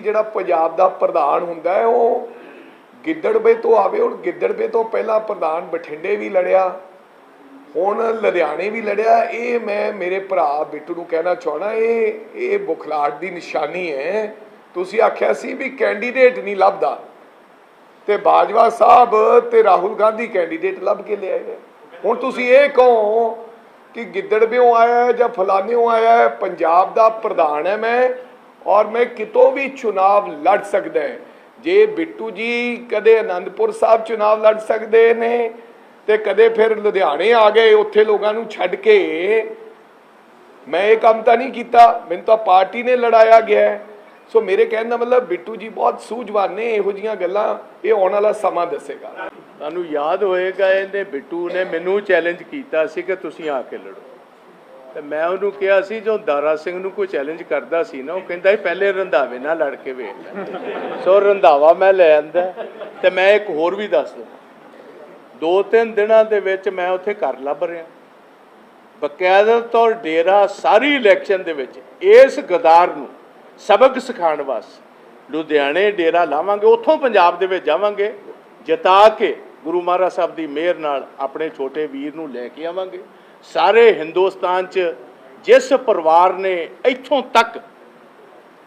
ਜਿਹੜਾ ਪੰਜਾਬ ਦਾ ਪ੍ਰਧਾਨ ਹੁੰਦਾ ਹੈ, ਉਹ ਗਿੱਦੜਵੇ ਤੋਂ ਆਵੇ। ਹੁਣ ਗਿੱਦੜਵੇ ਤੋਂ ਪਹਿਲਾਂ ਪ੍ਰਧਾਨ ਬਠਿੰਡੇ ਵੀ ਲੜਿਆ, ਹੁਣ ਲੁਧਿਆਣੇ ਵੀ ਲੜਿਆ। ਇਹ ਮੈਂ ਮੇਰੇ ਭਰਾ ਬਿੱਟੂ ਨੂੰ ਕਹਿਣਾ ਚਾਹਣਾ ਇਹ ਇਹ ਬੁਖਲਾਟ ਦੀ ਨਿਸ਼ਾਨੀ ਹੈ। ਤੁਸੀਂ ਆਖਿਆ ਸੀ ਵੀ ਕੈਂਡੀਡੇਟ ਨਹੀਂ ਲੱਭਦਾ। ਤੇ ਬਾਜਵਾ ਸਾਹਿਬ ਤੇ ਰਾਹੁਲ ਗਾਂਧੀ ਕੈਂਡੀਡੇਟ ਲੱਭ ਕੇ ਲਿਆਏ ਨੇ। ਹੁਣ ਤੁਸੀਂ ਇਹ ਕਹੋ ਕਿ ਗਿੱਦੜਵਿਓ ਆਇਆ ਜਾਂ ਫਲਾਨਿਓ ਆਇਆ ਪੰਜਾਬ ਦਾ ਪ੍ਰਧਾਨ ਹੈ ਮੈਂ। ਔਰ ਮੈਂ ਕਿਤੋਂ ਵੀ ਚੁਣਾਵ ਲੜ ਸਕਦਾ ਹੈ। ਜੇ ਬਿੱਟੂ ਜੀ ਕਦੇ ਆਨੰਦਪੁਰ ਸਾਹਿਬ ਚੁਣਾਵ ਲੜ ਸਕਦੇ ਨੇ ਤੇ ਕਦੇ ਫਿਰ ਲੁਧਿਆਣੇ ਆ ਗਏ ਉੱਥੇ ਲੋਕਾਂ ਨੂੰ ਛੱਡ ਕੇ, ਮੈਂ ਇਹ ਕੰਮ ਤਾਂ ਨਹੀਂ ਕੀਤਾ। ਮੈਨੂੰ ਤਾਂ ਪਾਰਟੀ ਨੇ ਲੜਾਇਆ ਗਿਆ ਸੋ ਮੇਰੇ ਕਹਿਣ ਦਾ ਮਤਲਬ ਬਿੱਟੂ ਜੀ ਬਹੁਤ ਸੂਝਵਾਨ ਨੇ, ਇਹੋ ਜੀਆਂ ਗੱਲਾਂ ਇਹ ਆਉਣ ਵਾਲਾ ਸਮਾਂ ਦੱਸੇਗਾ। ਤੁਹਾਨੂੰ ਯਾਦ ਹੋਏਗਾ ਇਹਨੇ ਬਿੱਟੂ ਨੇ ਮੈਨੂੰ ਚੈਲੰਜ ਕੀਤਾ ਸੀ ਕਿ ਤੁਸੀਂ ਆ ਕੇ ਲੜੋ। ਤੇ ਮੈਂ ਉਹਨੂੰ ਕਿਹਾ ਸੀ, ਜੋ ਦਾਰਾ ਸਿੰਘ ਨੂੰ ਕੋਈ ਚੈਲੰਜ ਕਰਦਾ ਸੀ ਨਾ, ਉਹ ਕਹਿੰਦਾ ਸੀ ਪਹਿਲੇ ਰੰਧਾਵੇ ਨਾਲ ਲੜ ਕੇ ਵੇਖ ਲੈ। ਸੋ ਰੰਧਾਵਾ ਮੈਂ ਲੈ ਆਂਦਾ। ਤੇ ਮੈਂ ਇੱਕ ਹੋਰ ਵੀ ਦੱਸ ਦਵਾਂ ਦੋ ਤਿੰਨ ਦਿਨਾਂ ਦੇ ਵਿੱਚ ਮੈਂ ਉੱਥੇ ਘਰ ਲੱਭ ਰਿਹਾ। ਬਕਾਇਦਾ ਤੌਰ ਡੇਰਾ ਸਾਰੀ ਇਲੈਕਸ਼ਨ ਦੇ ਵਿੱਚ, ਇਸ ਗਦਾਰ ਨੂੰ ਸਬਕ ਸਿਖਾਉਣ ਵਾਸਤੇ ਲੁਧਿਆਣੇ ਡੇਰਾ ਲਾਵਾਂਗੇ, ਉੱਥੋਂ ਪੰਜਾਬ ਦੇ ਵਿੱਚ ਜਾਵਾਂਗੇ, ਜਿਤਾ ਕੇ ਗੁਰੂ ਮਹਾਰਾਜ ਸਾਹਿਬ ਦੀ ਮਿਹਰ ਨਾਲ ਆਪਣੇ ਛੋਟੇ ਵੀਰ ਨੂੰ ਲੈ ਕੇ ਆਵਾਂਗੇ। ਸਾਰੇ ਹਿੰਦੁਸਤਾਨ 'ਚ ਜਿਸ ਪਰਿਵਾਰ ਨੇ ਇੱਥੋਂ ਤੱਕ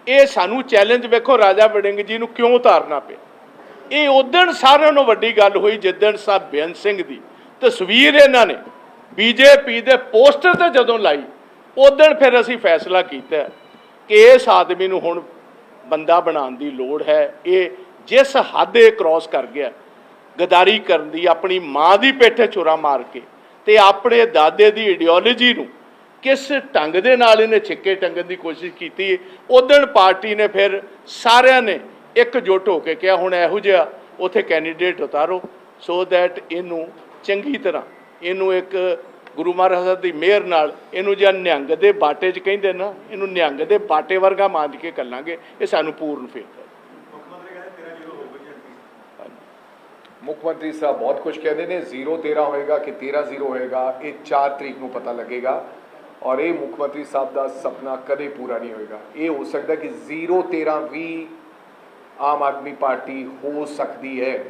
ਇਹ ਸਾਨੂੰ ਚੈਲੰਜ ਵੇਖੋ ਰਾਜਾ ਵੜਿੰਗ ਜੀ ਨੂੰ ਕਿਉਂ ਉਤਾਰਨਾ ਪਿਆ? ਇਹ ਉਦਣ ਸਾਰਿਆਂ ਨੂੰ ਵੱਡੀ ਗੱਲ ਹੋਈ ਜਿੱਦਣ ਸਾਹਿਬ ਬੇਅੰਤ ਸਿੰਘ ਦੀ। ਤਸਵੀਰ ਇਹਨਾਂ ਨੇ ਬੀਜੇਪੀ ਦੇ ਪੋਸਟਰ ਤੇ ਜਦੋਂ ਲਾਈ ਉਦਣ ਫਿਰ ਅਸੀਂ ਫੈਸਲਾ ਕੀਤਾ ਕਿ ਇਸ ਆਦਮੀ ਨੂੰ ਹੁਣ ਬੰਦਾ ਬਣਾਉਣ ਦੀ ਲੋੜ ਹੈ। ਇਹ ਜਿਸ ਹੱਦ ਇਹ ਕ੍ਰਾਸ ਕਰ ਗਿਆ, ਗਦਾਰੀ ਕਰਨ ਦੀ, ਆਪਣੀ ਮਾਂ ਦੀ ਪੇਠੇ ਛੁਰਾ ਮਾਰ ਕੇ ਤੇ ਆਪਣੇ ਦਾਦੇ ਦੀ ਆਈਡੀਓਲੋਜੀ ਨੂੰ ਕਿਸ ਢੰਗ ਦੇ ਨਾਲ ਇਹਨੇ ਛਿੱਕੇ ਟੰਗਣ ਦੀ ਕੋਸ਼ਿਸ਼ ਕੀਤੀ ਉਦਣ ਪਾਰਟੀ ਨੇ ਫਿਰ ਸਾਰਿਆਂ ਨੇ ਇੱਕ ਇਕਜੁੱਟ ਹੋ ਕੇ ਕਿਹਾ, ਹੁਣ ਇਹੋ ਜਿਹਾ ਉਥੇ ਕੈਂਡੀਡੇਟ ਉਤਾਰੋ। ਸੋ ਦੈਟ ਇਹਨੂੰ ਚੰਗੀ ਤਰ੍ਹਾਂ, ਇਹਨੂੰ ਇੱਕ ਗੁਰੂ ਮਹਾਰਾਜ ਸਾਹਿਬ ਦੀ ਮਿਹਰ ਨਾਲ ਇਹਨੂੰ ਜਾਂ ਨਿਹੰਗ ਦੇ ਬਾਟੇ 'ਚ ਕਹਿੰਦੇ ਨਾ, ਇਹਨੂੰ ਨਿਹੰਗ ਦੇ ਬਾਟੇ ਵਰਗਾ ਮੰਨ ਕੇ ਕੱਲਾਂਗੇ ਇਹ ਸਾਨੂੰ ਪੂਰਨ ਫੇਰ ਮੁੱਖ ਮੰਤਰੀ ਸਾਹਿਬ ਬਹੁਤ ਕੁਝ ਕਹਿੰਦੇ ਨੇ 0 13 ਹੋਏਗਾ ਕਿ 13 0 ਹੋਏਗਾ, ਇਹ 4 ਤਰੀਕ ਨੂੰ ਪਤਾ ਲੱਗੇਗਾ। ਔਰ ਇਹ ਮੁੱਖ ਮੰਤਰੀ ਸਾਹਿਬ ਦਾ ਸੁਪਨਾ ਕਦੇ ਪੂਰਾ ਨਹੀਂ ਹੋਏਗਾ। ਇਹ ਹੋ ਸਕਦਾ ਕਿ 0 13 ਵੀ ਆਮ ਆਦਮੀ ਪਾਰਟੀ ਹੋ ਸਕਦੀ ਹੈ।